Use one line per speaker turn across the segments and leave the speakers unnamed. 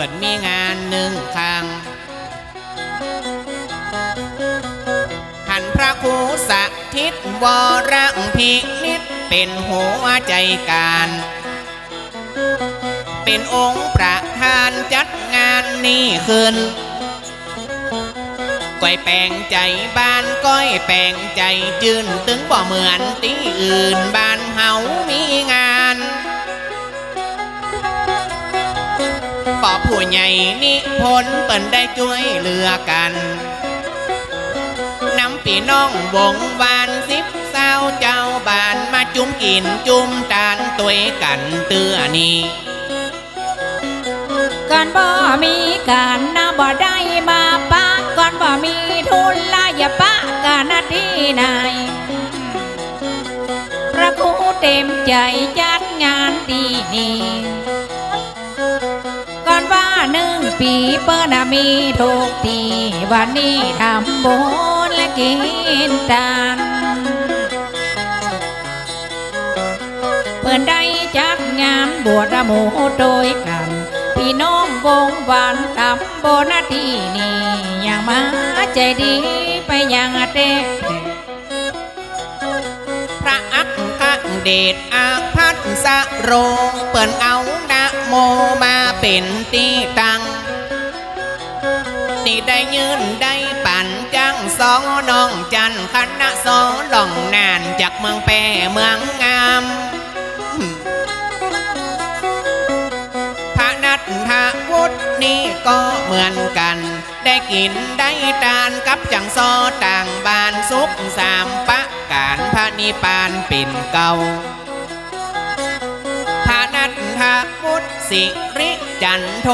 ปิดมีงานหนึ่งครั้งหันพระครูสถิตวรังพินิษเป็นหัวใจการ เป็นองค์ประธานจัดงานนี้ขึ้นก้อยแปลงใจบ้านก้อยแปลงใจจืนตึงบ่เหมือนที่อื่นบ้านเฮามี ผู้ใหญ่นิพนธ์เปิ่นได้ช่วยเหลือกันนำปีน้องวงวานสิบสาวเจ้าบ้านมาจุ้มกินจุ้มตานตัวกันเตือนี้
ก่อนบ่มีการนะบ่ได้มาปะก่อนบ่มีทุนละอย่าปะกันนาที่ไหนพระครูเต็มใจจัดงานดีนี้ ปีเปิ้นมีทุกทีวันนี้ทำบุญและกินทานเปิดได้จัดงานบวชหมู่โดยกัน พี่น้องวงวานทำโบนาทีนี่อย่างมาใจดีไปอย่างเด็ก
พระอักขเดชอาพัสสะโรเปิ่นเอานะโมมาเป็นตีตัง ได้ยืนได้ปั่นจังสองน้องจันคณะสองหล่องนานจากเมืองแปรเมืองงามพระนัทธวุฒินี่ก็เหมือนกัน ได้กินได้ทานกับจังซอต่างบ้านสุขสามปะการพระนิพานเป็นเก่าพระนัทธวุฒิสิริจันโท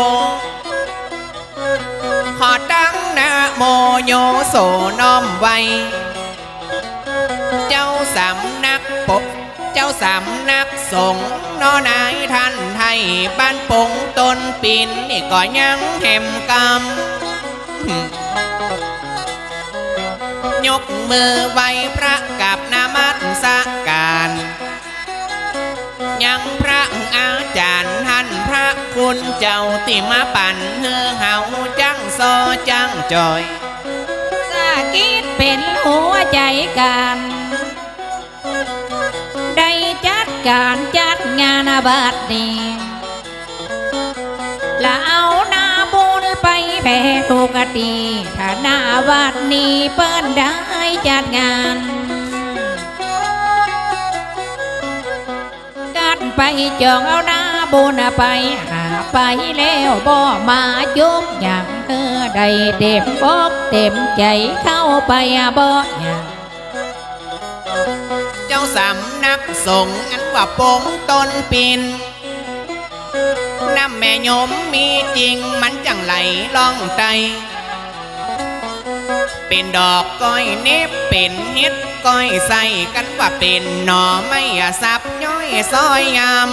อตั้งนะโมโยโสน้อมไว้ เจ้าสำนักปกเจ้าสำนักสงฆ์นอนายท่านไทยบ้านปงต้นปินนี่ก็ยังแหมกำยกมือไหวพระกับนามัสการ ยังพระอาจารย์ท่านพระคุณเจ้าติมาปั่นเฮือเฮาจัง ซอจังจอย
สากิดเป็นหัวใจกัน ได้จัดการจัดงานบัดนี้และเอาหน้าบุญไปแผ่ทุกทีถ้าหน้าวัดนี้เปิ้นได้จัดงานกัดไปจองเอาหน้าบุญไปหาไปแล้วบ่มาจุกอย่างเธอ ได้เต็มบอกเต็มใจเข้าไปบ่อย่าง
เจ้าสำนักสงฆ์อันว่าปงต้นปินน้ำแม่ยมมีจริงมันจังไหลล่องไตเป็นดอกก้อยเน็บเป็นเฮ็ดก้อยใส่กันว่าเป็นหน่อไม่สับย้อยซอยงาม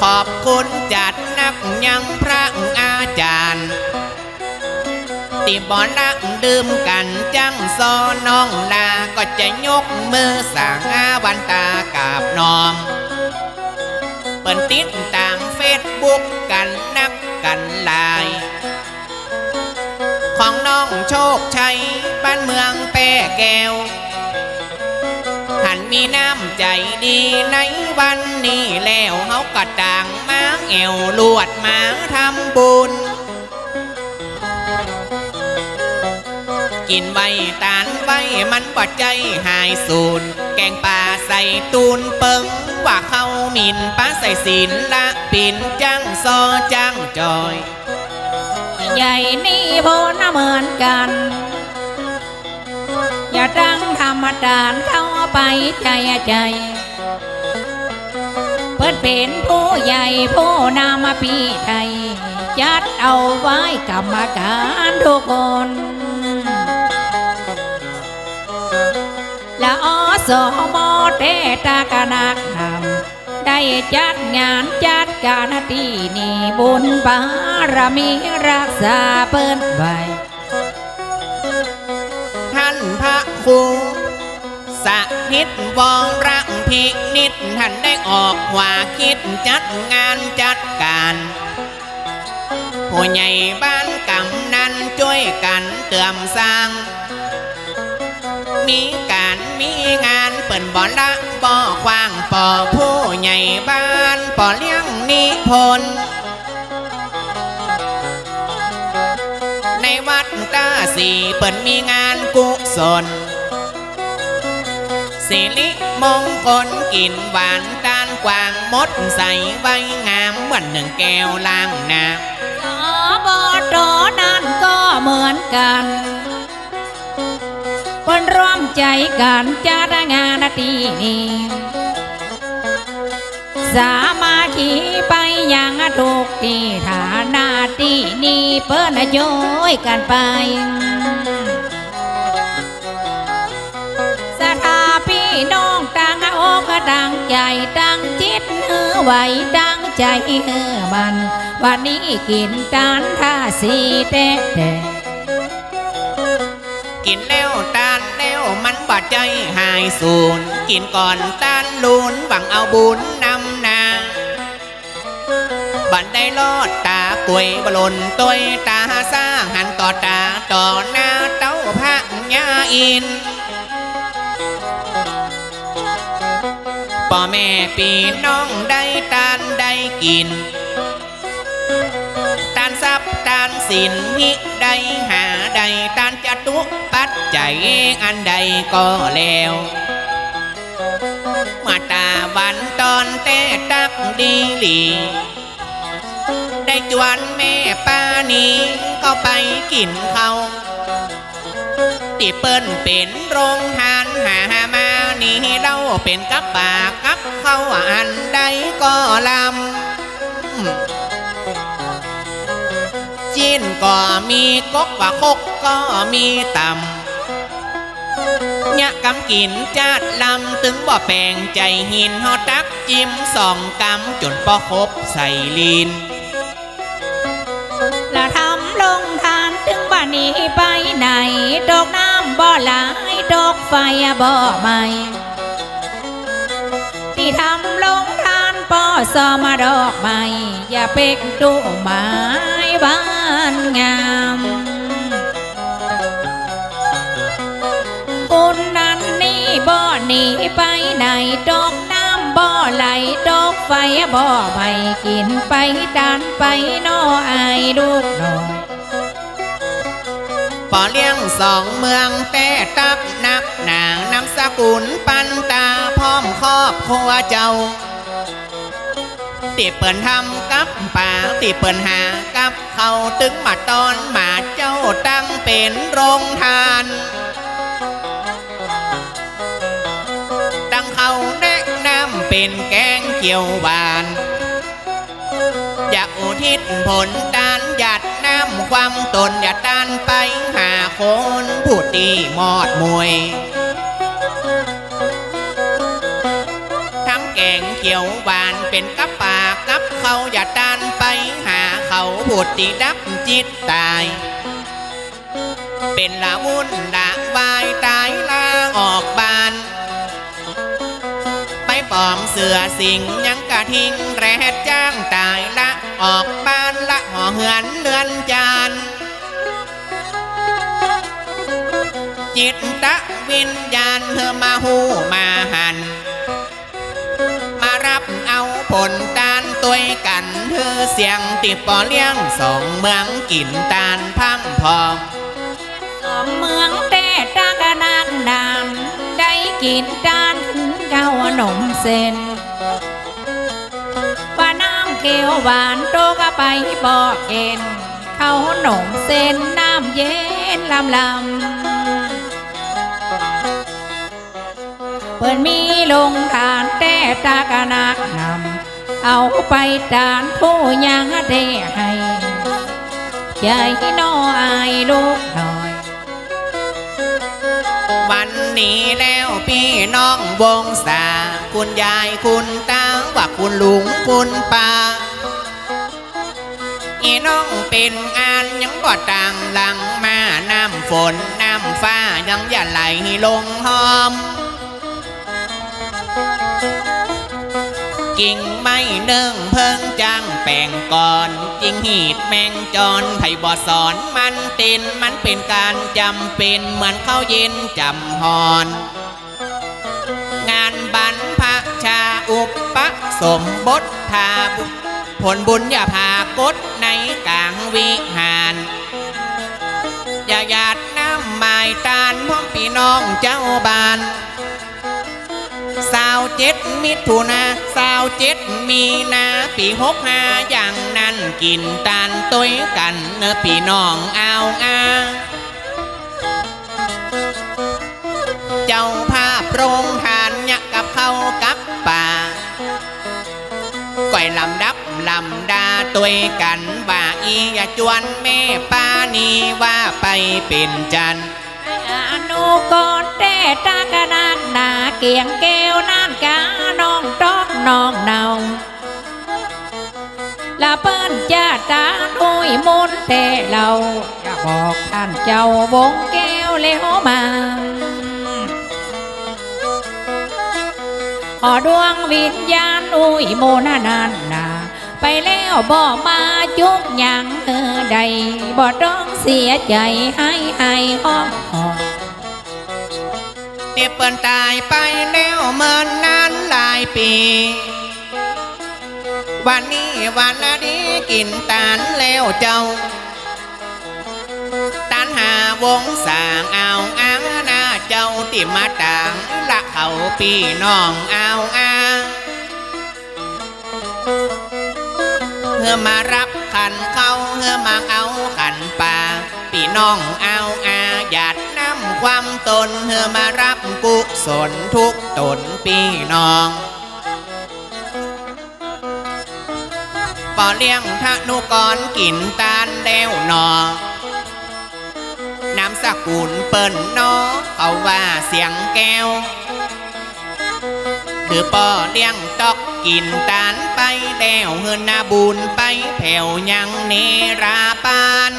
ขอบคุณจัดักยังพระอาจารย์ติบอนรักดื่มกันจังซอน้องลาก็จะยกมือสางอาวันตากราบน้อมเปิดติดตามเฟซบุ๊กกันนักกันลาย ของน้องโชคชัยบ้านเมืองแป้แก้ว มีน้ำใจดีในวันนี้แล้วเฮาก็ต่างมาแอวลวดมาทำบุญ กินไว้ตานไว้มันบ่ใจหายสูนแกงป่าใส่ตูนเปิงว่าเขาหมินป้าใส่ศีลละปินจังซอจังจอย
ใหญ่นี่โพนะเหมือนกัน อย่าตั้งธรรมดานเขา ไปใจใจเปิดเป็นผู้ใหญ่ผู้นำปีไทยจัดเอาไว้กรรมการทุกคนและอสมเตตากนักนำได้จัดงานจัดการที่นี่บุญบารมีรักษาเปิ้นไว้
ท่านพระครู สถิตวรรังพินิษท่านได้ออกว่าคิดจัดงานจัดการผู้ใหญ่บ้านกำนันช่วยกันเติมสร้าง มีการมีงานเปิ่นบ่อละบ่อควางปอผู้ใหญ่บ้านปอเลี้ยงนิพนธ์ในวัดตาสีเปิ่นมีงานกุศล สิริมงคลกินหวานตานกวางมดใส่ใบงามเหมือนหนึ่งแก้วล้างน้ำ
สอบตนั้นก็เหมือนกันเพิ่นร่วมใจกันจัดงานทีนี้สามาคีไปยังทุกที่ฐานาที่นี้เปิ้นโยยกันไป กตั้งใจตั้งจิตเออไหว้ตั้งใจเออมัน วันนี้กินจานท่าสีเตะเตะ
กินแล้วตานแล้วมันบาดใจหายสูญกินก่อนตานลูนหวังเอาบุญนำนาบันได้ลอดตากวยบลนตัวยตาสร้างหันต่อตาต่อหน้าเต้าพระญาอิน พ่อแม่ปีน้องได้ตานได้กิน ตานทรัพย์ตานสินมิได้หาใดตานจะตุปัดใจยอันใดก็แล้วมาตาวันตอนแต่ตักดีหลีได้จวนแม่ป้านี้ก็ไปกินเขาวที่เปิ้นเป็นโรงทาน เราเป็นกับปากกับเขาอันใดก็ลำจีนก็มีกกว่าคกก็มีตำยะกำกินจาดลำถึงบ่แปลงใจหินฮอตักจิ้มสองกำจนปอคบใส่ลีน
และทำลงทานถึงบ้านนี้ไปไหนดอกน้ำบ่หลายดอกไฟบ่ไหม่ ที่ทำลงทานปอสอมาดอกไม้อย่าเป็กดูไม้บ้านงามบุญนั้นนี่บ่หนีไปไหนดอกน้ำบ่ไหลดอกไฟบ่ไปกินไปดานไปนออายลูกน้อย
ปอเลี้ยงสองเมืองแต่ตักนักหนางนำสกุล ครัวเจ้า ตีเปิ่นทำกับป่าตีเปิ่นหากับเขาตึงมาตอนมาเจ้าตั้งเป็นโรงทาน ตั้งเขาแนะนำเป็นแกงเขียวหวาน อยากอุทิศผลตานหยัดน้ำความตนอย่าตานไปหาคนผู้ตีมอดมวย ยวหวานเป็นกับปากกับเขาอย่าตานไปหาเขาผู้ตีดับจิตตาย เป็นละวุ่นละวายตายลาออกบาน ไปปลอมเสือสิงยังกะทิ้งแรดจ้างตายละออกบ้านละห่อเหือนเลือนจานจิตตะวิญญาณเธอมาหูมาหัน เอาผลตานตัวกันเธอเสียงติปอเลี้ยงสองเมืองกินตานพังพอง
สองเมืองแต่ตากนางนามได้กินจานเก้าหนมเส้นว่าน้ำเขียวหวานโตก็ไปบอกเอ็นเขาหนมเส้นน้ำเย็นลำลำเปิ่นมีลงทานแต่ตากนักนำ เอาไปจานผู้ยังเดให้ใหญ่น้อายลูกหน้อย
วันนี้แล้วพี่น้องวงศาคุณยายคุณตาว่าคุณลุงคุณป้าอีน้องเป็นงานยังบ่ต่างหลังมาน้ำฝนน้ำฟ้ายังอย่าไหลลงหอม กิ่งไม่เนื่องเพิ่งจ้างแป่งก่อนจิงหีดแมงจอนไผ่บอสอนมันตินมันเป็นการจำเป็นเหมือนเข้าเย็นจำหอน งานบรรพชาอุปสมบททาบุผลบุญอย่าพากดในกลางวิหารอย่าหยาดน้ำหมายตานพ่อพี่น้องเจ้าบ้าน สาวเจ็ดมิถุนาสาวเจ็ดมีนาปีหกห้าอย่างนั้นกินตานตุ้ยกันเนอพี่น้องเอาอาเจ้าภาพโรงทานยักกับเขากับป่าก่อยลำดับลำดาตัวยกันว่าอีอย่าจวนแม่ป้านีว่าไปเป็นจันทร์
อนุกรเตตากะนางนาเกียงแก้วนานกาน้องตอกน้องเนาละเปิ้นจะตาทุยมุนเตเราจะบอกท่านเจ้าวงแก้วเลวมาขอดวงวิญญาณอุ้ยโมนานันนาไปแล้วบ่มาจุกหยังเออใดบ่ต้องเสียใจให้ให้ห้องห้อ ง
เตียเปิ้นตายไปแล้วเมินนานหลายปี วันนี้วันละดีกินตานแล้วเจ้าตานหาวงสางเอาอ้างหน้าเจ้าติมาต่างละเขาปีน้องเอาอ้างเพื่อมารับขันเขาเพื่อมาเอาขันป่าปีน้องเอาอาหยา ความตนเพื่อมารับกุศลทุกตนปีน้องปอเลี้ยงทะนุกรกินตาลเดวหนอนามสกุลเปิ้นนอเขาว่าเสียงแก้วหรือปอเลี้ยงตอกกินตาลไปแดวเฮือนนาบุญไปแผ่วยังเนราปาน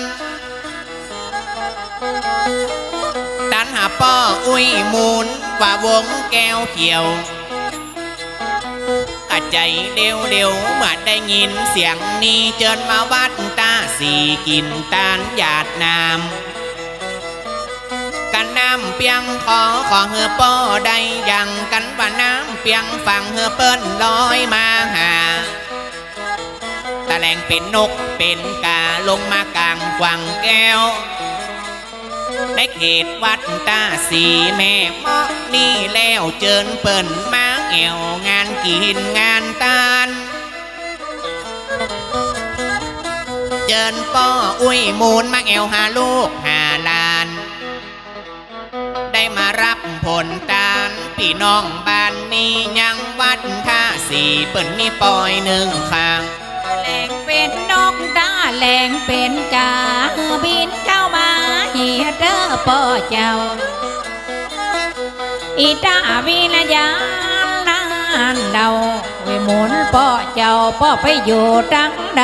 ตันหาป้ออุ้ยมูลว่าวงแก้วเขียวกะใจเดียวเดียวเมื่อได้ยินเสียงนี้เจิญมาวัดตาสีกินตานหยาดน้ำกันน้ำเปียงขอขอเฮือป้อได้ยังกันว่าน้ำเปียงฟังเฮือเปิ้นลอยมาหาตะแลงเป็นนกเป็นกาลงมากลางกวางแก้ว ในเขตวัดตาสีแม่มาะนี่แล้วเจิญเปิ่นมาแอวงานกินงานตานเจิญป้ออุ้ยมูลมาแอวหาลูกหาลาน ได้มารับผลตาลพี่น้องบ้านนี้ยังวัดท่าสีเปิ่นมีปอยหนึ่งข้าง
แหลงเป็นนกตาแหลงเป็นกาบินเข้ามา เฮียเด้อป่อเจ้า อีตาวินญาณนานเดาเวหมุนป่อเจ้าป่อไปอยู่จังใด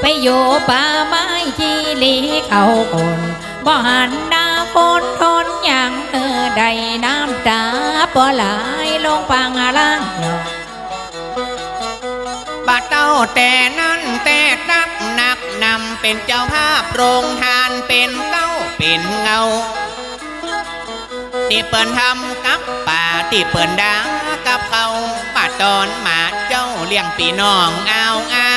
ไปอยู่ป่าไม้ชีลีเขาคนบ่หันหน้าคนทนอย่างเออใดน้ำตาปอไหลลงปังล่างหยอก
บาเต้าแต่นั้นแต่ตัก เป็นเจ้าภาพโรงทานเป็นเก้าเป็นเงาที่เปิ่นทำกับป่าที่เปิ่นดังกับเขาป่าตอนหมาเจ้าเลี้ยงปีน้องเอาอา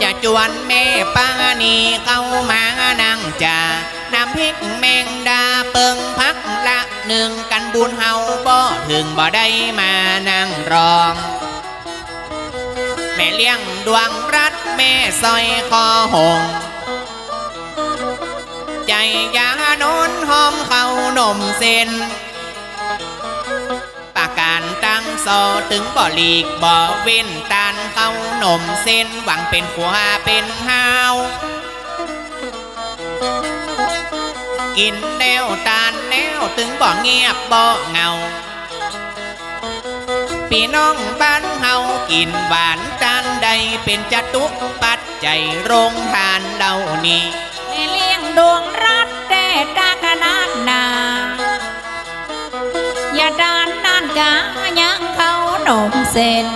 อย่าจวนแม่ป้านีเข้ามานั่งจ่านำพริกแมงดาเปิงพักละหนึ่งกันบุญเฮาบ่ถึงบ่ได้มานั่งรอง ม่เลี้ยงดวงรัดแม่ซอยคอหง ใจยาโน้นหอมเขานมเส้นปากการตั้งโซถึงบ่หลีกบ่เว้นตานเขานมเส้นหวังเป็นขวาเป็นหาวกินแล้วตานแล้วถึงบ่เงียบบ่เงา พี่น้องบ้านเฮากินหวานจานใดเป็นจตุปัจจัยโรงทานเหล่านี้
เลี้ยงดวงรักแต่ตาขนาดนาอย่าดานนานกายังเขาหนมเส้น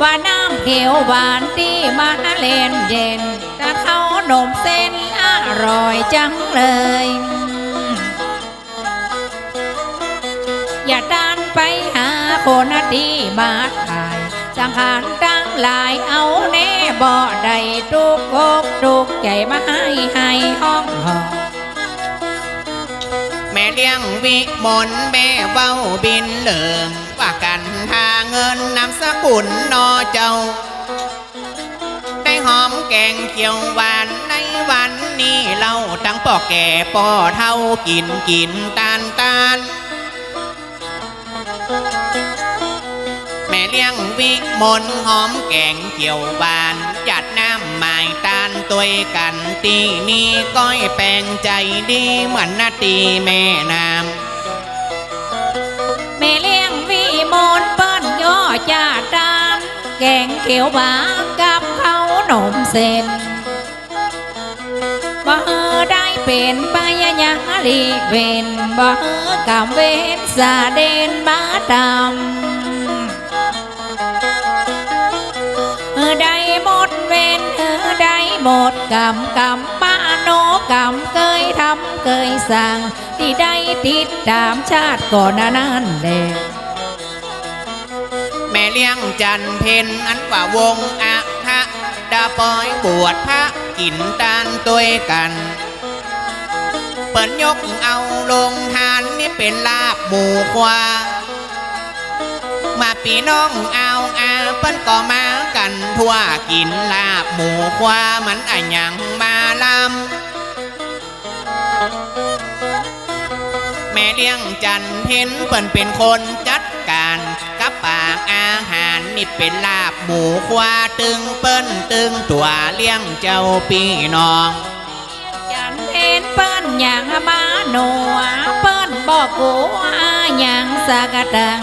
ว่าน้ำเขียวหวานที่มาเล่นเย็นถ้าเขาหนมเส้นอร่อยจังเลย อย่าดันไปหาคนที่มาถ่าย สังขารตั้งหลายเอาแน่บ่ได้ทุกอกทุกใจมาให้ให้ห้องหอ
แม่เลี้ยงวิมลแม่เบ้าบินเหลิงว่ากันทาเงินนำสกุลนอเจ้า ได้หอมแกงเขียวหวานในวันนี้เราทั้งป่อแก่ป่อเท่ากินกินตานตานแวิมลหอมแกงเขียวหวาน จัดน้ำหมายตานตัวยกันตีนี้ก้อยแปลงใจดีเหมือนนาตีแม่น้
แม่เลี้ยงวีมนเปิ้นย่อจาดาน แกงเขียวหวานกับเขาหนมเส้นบ่ได้เป็นปายาลีเวนบ่กำเวนสาเดนมาดำ ออได้หมดเวนเออได้หมดกำกำป้าโนกำเคยทำเคยสั่งที่ได้ติดตามชาติก่อนนานั้นแหละ
แม่เลี้ยงจันเพนอันว่าวงอะทะดาปอยบวชพระกินตานตัวยกันเปิ้นยกเอาลงทานนี่เป็นลาบหมูความาปีน้องเอาอา เปิ้นก็มากันทั่วกินลาบหมูความันอะหยังมาลำแม่เลี้ยงจันเห็นเปิ้นเป็นคนจัดการกับปากอาหารนี่เป็นลาบหมูควาตึงเปิ้นตึงตัวเลี้ยงเจ้าพี่น้อง
ยันเห็นเปิ้นอย่างมาหนัวเปิ้นบอกกูอาอย่างสากดัง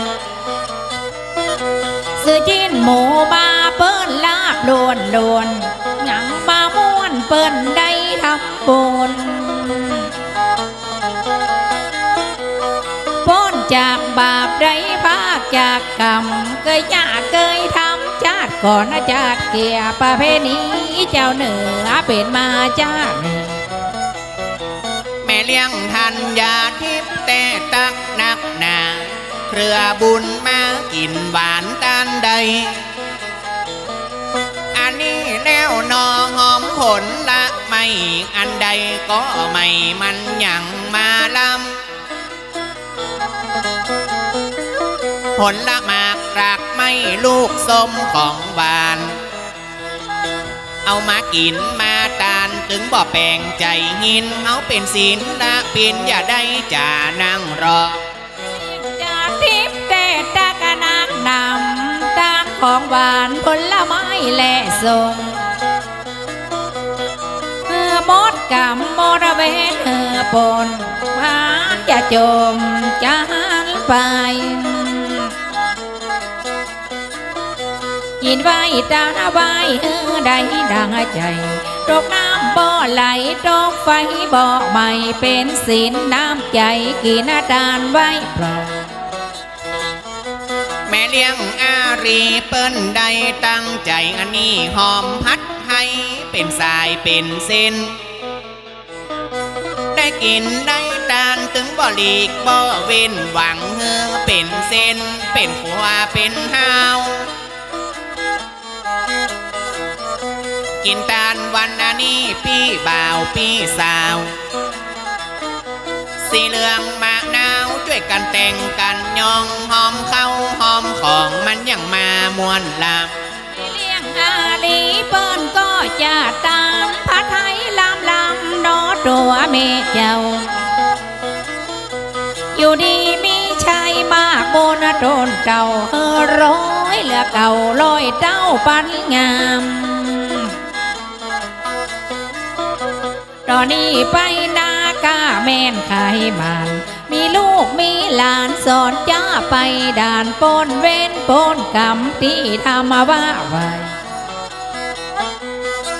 ซื้อจิ้น หมูมาเปิ้นลาบลวนลวนหยังมาม่วนเปิ้นได้ทำบุญพ้นจากบาปได้ภาคจากกรรมเคยยากเคยทำชาติก่อนนะชาติเกียร์ประเพณีเจ้าเหนือเป็นมาชาตินี้
แม่เลี้ยงทันยาทิพแต่ตักนักหนาเครือบุญมากินหวานต ใด อันนี้แนวนอหอมผลละไม่อันใดก็ไม่มันยังมาลำผลละมากรักไม่ลูกสมของหวาน เอามากินมาตานถึงบ่แปลงใจหินเอาเป็นศีลละปินอย่าได้จ่านั่งรอ
ของหวานผลไม้และส่งเมื่อมดกำมดเวนเออปนหวานจะจมจะหันไปยินไว้ตาไว้เออได้ดังใจตกน้ำบ่อไหลตกไฟบ่อใหม่เป็นศีลน้ำใจกินดานไว้ปลอ
ม่เลี้ยงอารีเปิ้นได้ตั้งใจอันนี้หอมพัดให้เป็นสายเป็นเส้น ได้กินได้ตานถึงบ่หลีกบ่เว้นหวังเฮอเป็นเส้น เป็นขัวเป็นห้าวกินตานวันนี้พี่บ่าวพี่สาว สีเหลืองมา วยกันแต่งกันยองหอมเข้าหอมของมันยังมามวนลำ
เลี้ยงอาลีเปิ้นก็จะตามพระไทยลำลำนอตัวเมเจ้า อยู่ดีมีชัยมากบนโดนเก่าเออร้อยเหลือเก่าลอยเต้าปันงามตอนนี้ไปนากาแม่นไขมัน มีลูกมีหลานสอนจ้าไปด่านปนเว้นปนกรรมที่ทำมาว่าไว้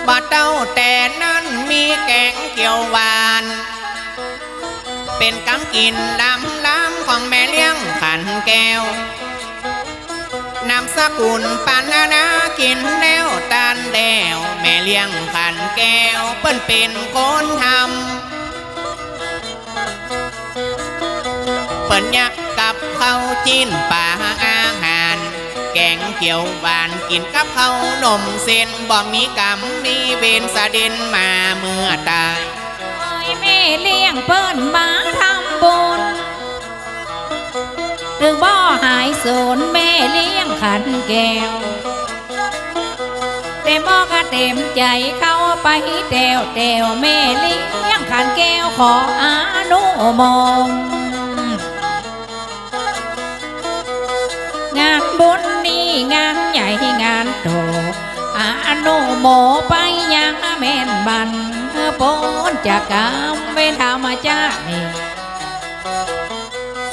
บาเต้าแต่นั้นมีแกงเขียวหวาน เป็นกำกินลำลำของแม่เลี้ยงขันแก้วนามสกุลปานนานากินแล้วตานแล้วแม่เลี้ยงขันแก้วเปิ้นเป็นคนทำ นยักกับข้าวจิ้นปลาอาหาร แกงเขียวหวานกินกับข้าวนมเส้นบ่มีกรรมมีเวรสะเด็นมาเมื่อตาย
โอ้ยแม่เลี้ยงเปิ้นมาทำบุญหรือบ่หายสูญแม่เลี้ยงขันแก้วเต็มอก็เต็มใจเข้าไปเตวเตวแม่เลี้ยงขันแก้วขออนุโมง งานบุญนี่งานใหญ่งานโตอานุโมไปยังแม่นบันปนจากกรรมเวรธรรมจานี่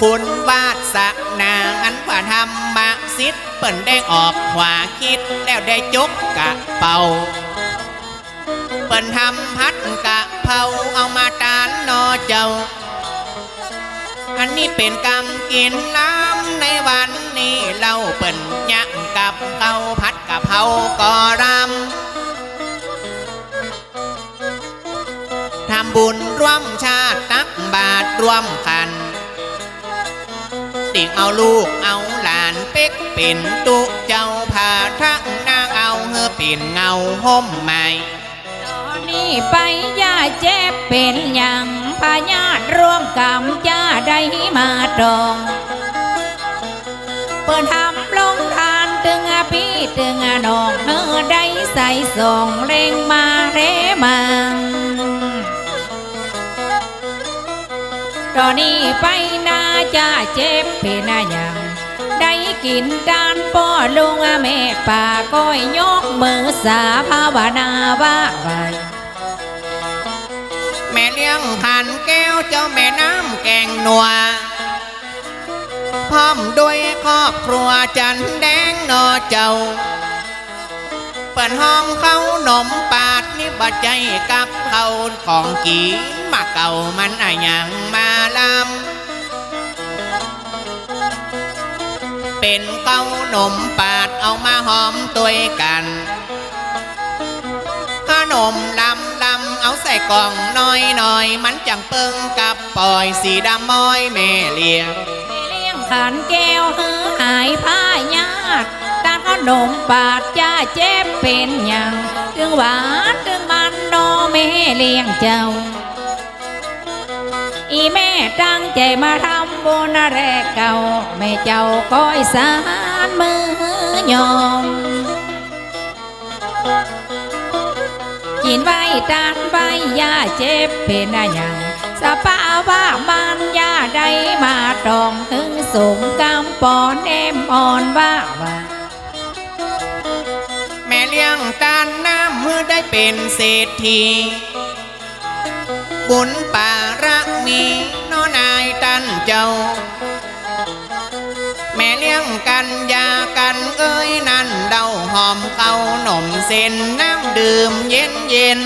คุณวาดสนาอันว่าธรรมะสิทธิ์เปิ่นได้ออกขวาคิดแล้วได้จกกะเป่า เปิ่นทำพัดกะเพราเอามาตานนอเจ้า อันนี้เป็นกรรมกินล้ำ ในวันนี้เราเปิ่นยักกับเขาพัดกะเพรากอรำทำบุญร่วมชาติตักบาตรร่วมขันติงเอาลูกเอาหลานเป็กเป็นตุเจ้าพาทักนางเอาเฮอปิ่นเงาห่มใหม่
ตอนนี้ไปย่าเจ็บเป็นอย่างพญาติร่วมกรรมจ้าได้มาตรง เปิดทำลงทานตึงอาพี่ตึงอาน้องเฮอได้ใส่ส่งเร่งมาเรมังตอนนี้ไปนาจะเจ็บเป็นอะอย่างได้กินดานป้อลุงอาแม่ป่าก้อยยกมือสาภาวนาว่าไว้
แม่เลี้ยงขันแก้วเจ้าแม่น้ำแกงนัว มด้วยครอบครัวจันแดงนอเจ้า เปิดห้องเขาหนมปาดนี่บาใจกับเขาของกีมาเก่ามันอะยังมาลำเป็นเก้าหนมปาดเอามาหอมตัวกันขนมลำลำเอาใส่กล่องน้อยน้อยมันจังเปิงกับปล่อยสีดำม้อยแม่เลี้ยง
แม่เลี้ยง ขันแก้วเฮือหายผ้ายากตาขนมปาดจ้าเจ็บเป็นอย่างถึงหวานถึงมันโนแม่เลี้ยงเจ้า อีแม่ตั้งใจมาทำบุญแรกเก่าแม่เจ้าคอยสารมือยอมกินไว้ตานใบยาเจ็บเป็นอะหยัง สปาว่ามันยาได้มาตรองถึงสูงกำปอนเอมอ่อนว่าว่า
แม่เลี้ยงตานน้ำมือได้เป็นเศรษฐีบุญป่าระมีน้อนายตันเจ้า แม่เลี้ยงกันยากันเอ้ยนั่นเดาหอมเขาหนมเส้นน้ำดื่มเย็นเย็น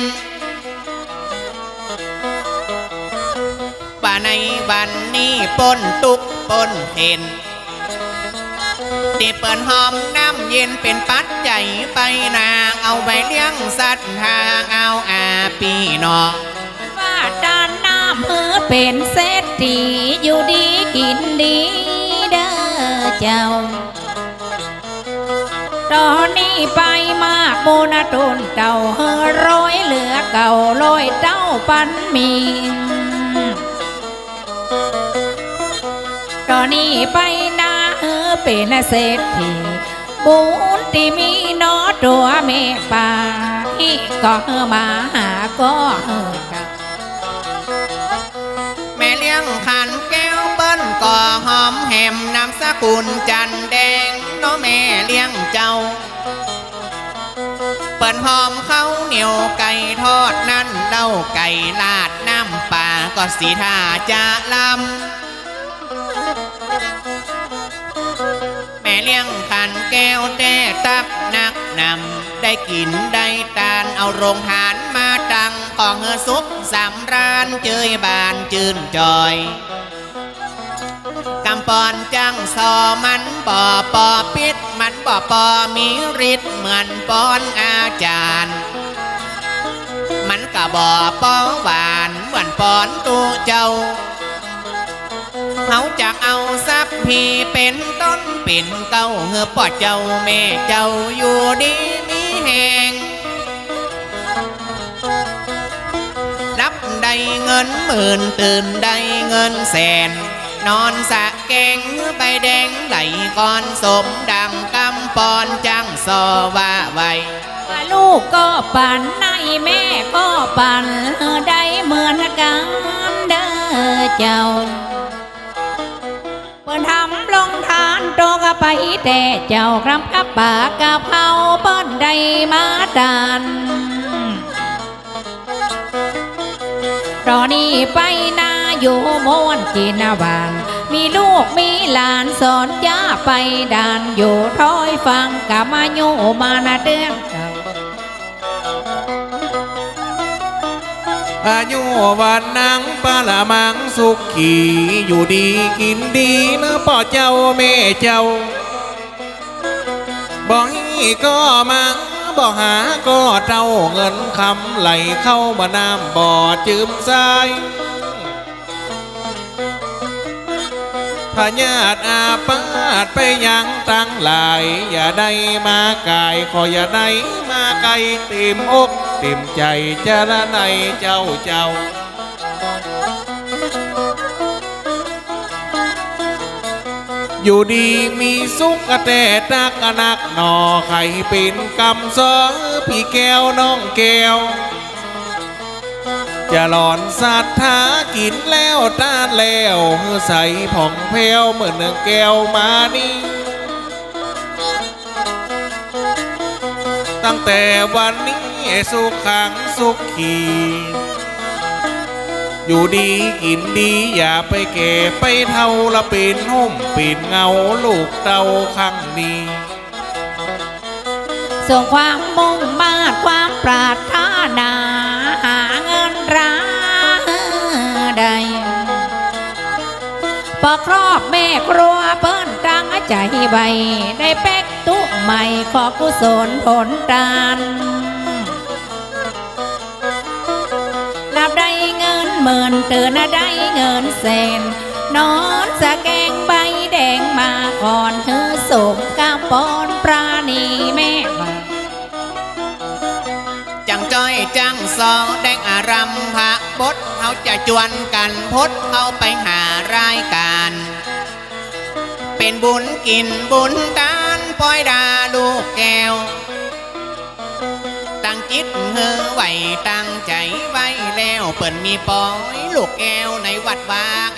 วันนี้ปนตุกปนเห็นตีเปิดหอมน้ำเย็นเป็นปัดใจไปนางเอาไว้เลี้ยงสัตว์ทางเอาอาปีนอง
ว่าดานน้ำเฮือเป็นเศรษฐีอยู่ดีกินดีเด้อเจ้า ตอนนี้ไปมากโบนาตุนเต่าเฮอร้อยเหลือเก่าลอยเต้าปันมี นนี้ไปนาเฮอเป็นเศรษฐีบุญที่มีนอตัวเมป่าที่ก็เฮอมาหาก็เฮอกับ
แม่เลี้ยงขันแก้วเปิ้นก่อหอมแหมนามสกุลจันแดงน้อแม่เลี้ยงเจ้าเปิ้นหอมข้าวเหนียวไก่ทอดนั่นเล่าไก่ลาดน้ำปลาก็สีท่าจะลำ เลี้ยงขันแก้วแต่ตักนักนำได้กินได้ตานเอาโรงทานมาตั้งของเฮอซุปสำรานเจยบานจืนจอยกำปอนจังซอมันบ่อปอปิดมันบ่อปอมีฤทธิ์เหมือนปอนอาจารย์ มันก็บ่อปอหวานเหมือนปอนตูเจ้า เขาจะเอาทรัพย์พี่เป็นต้นเป็นเก้าเฮือป่อเจ้าแม่เจ้าอยู่ดีมีแหงรับได้เงินหมื่นตื่นได้เงินแสน นอนสะแกงใบแดงไหลก่อนสมดังกำปอนจังซอว่าไว
ลูกก็ปั่นในแม่ก็ปั่นได้เหมือนกันเด้อเจ้า เปิ้นทำลงทานโตก็ไปแต่เจ้าครับกับปากกับเขาเปิ้นได้มาดานตอนนี้ไปนาอยู่มวนจีนวานมีลูกมีหลานสอนย่าไปดานอยู่ท้อยฟังกับมาโยมานาเดือน
อายุวันนังปลามังสุขขีอยู่ดีกินดีนะพ่อเจ้าแม่เจ้าบอกให้ก็มังบ่หาก็เจ้าเงินคำไหลเข้ามาน้ำบ่อจืมทราย พญาติอาปาดไปยังตั้งหลาย อย่าได้มาไกายขออย่าได้มาไกลเต็มอกเต็มใจจะละในเจ้าเจ้าอยู่ดีมีสุขแต่ตักนักหนอไข่เป็นกำซอพี่แก้วน้องแก้ว จะหลอนศรัทธากินแล้วต้านแล้วใส่ผ่องแผ้วเหมือนแก้วมานี่ตั้งแต่วันนี้สุขขังสุขขีอยู่ดีกินดีอย่าไปแก่ไปเท่าละป็นห่มป็นเงาลูกเต้าข้างนี้
ส่งความมุ่งมาความปรารถนาหาเงิน ราได้ปอครอบแม่ครัวเปิ้นตั้งใจใบได้แป๊กตุใหม่ขอกุศลผลตานนับได้เงินหมื่นเตือนได้เงินแสนนอนสะแกงใบแดงมาก่อนคือสมกาปอนปราณีแม่
จังซอแดงอารัมพะบดเขาจะจวนกันพดเขาไปหารายการ เป็นบุญกินบุญตานปล่อยดาลูกแก้ว ตั้งจิตเฮอไว้ตั้งใจไว้แล้วเปิดมีปอยลูกแก้วในวัดวาง